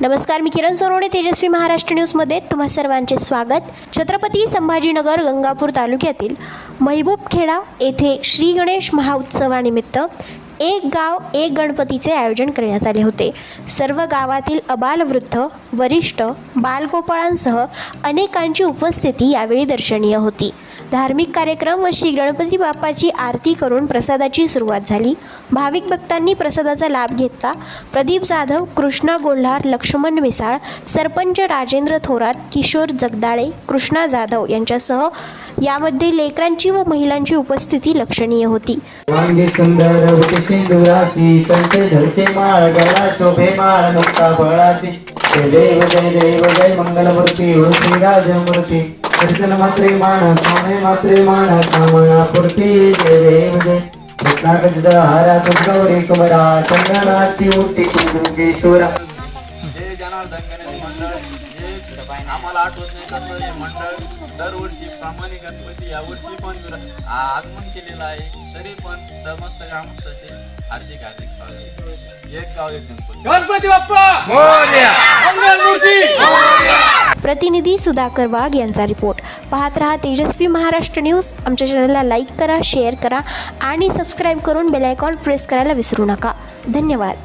नमस्कार मी किरण सोनवणे तेजस्वी महाराष्ट्र न्यूजमध्ये तुम्हा सर्वांचे स्वागत. छत्रपती संभाजीनगर गंगापूर तालुक्यातील महबूबखेडा येथे श्री गणेश महाउत्सवानिमित्त एक गाव एक गणपतीचे आयोजन करण्यात आले होते. सर्व गावातील अबालवृद्ध वरिष्ठ बालगोपाळांसह अनेकांची उपस्थिती यावेळी दर्शनीय होती. धार्मिक कार्यक्रम व श्री गणपती बाप्पाची आरती करून प्रसादाची सुरुवात झाली. भाविक भक्तांनी प्रसादाचा लाभ घेतला. प्रदीप जाधव कृष्णा गोल्हार लक्ष्मण मिसाळ सरपंच राजेंद्र थोरात किशोर जगदाळे कृष्णा जाधव यांच्यासह यामध्ये लेकरांची व महिलांची उपस्थिती लक्षणीय होती. जय देव जय देव जय मंगलमूर्ती दर्शन मात्रे मान स्वामी मात्रे मान कामना पूर्ती जय देव जय. रत्नागज हारा गौरी कुमरा हे जनार्दन गणेश मंडळ आम्हाला आठवत नाही हे मंडळ दरवर्षी प्रामाणिक गणपती यावर्षी पण आगमन केलेलं आहे. तरी पण समस्त ग्रामस्थांचे हार्दिक हार्दिक स्वागत. एक गाव एक गणपती. गणपती बाप्पा! मंगल मूर्ती! प्रतिनिधी सुधाकर वाघ यांचा रिपोर्ट. पाहत रहा तेजस्वी महाराष्ट्र न्यूज. आमच्या चॅनलला लाईक करा शेअर करा आणि सबस्क्राईब करून बेलायकॉन प्रेस करायला विसरू नका. धन्यवाद.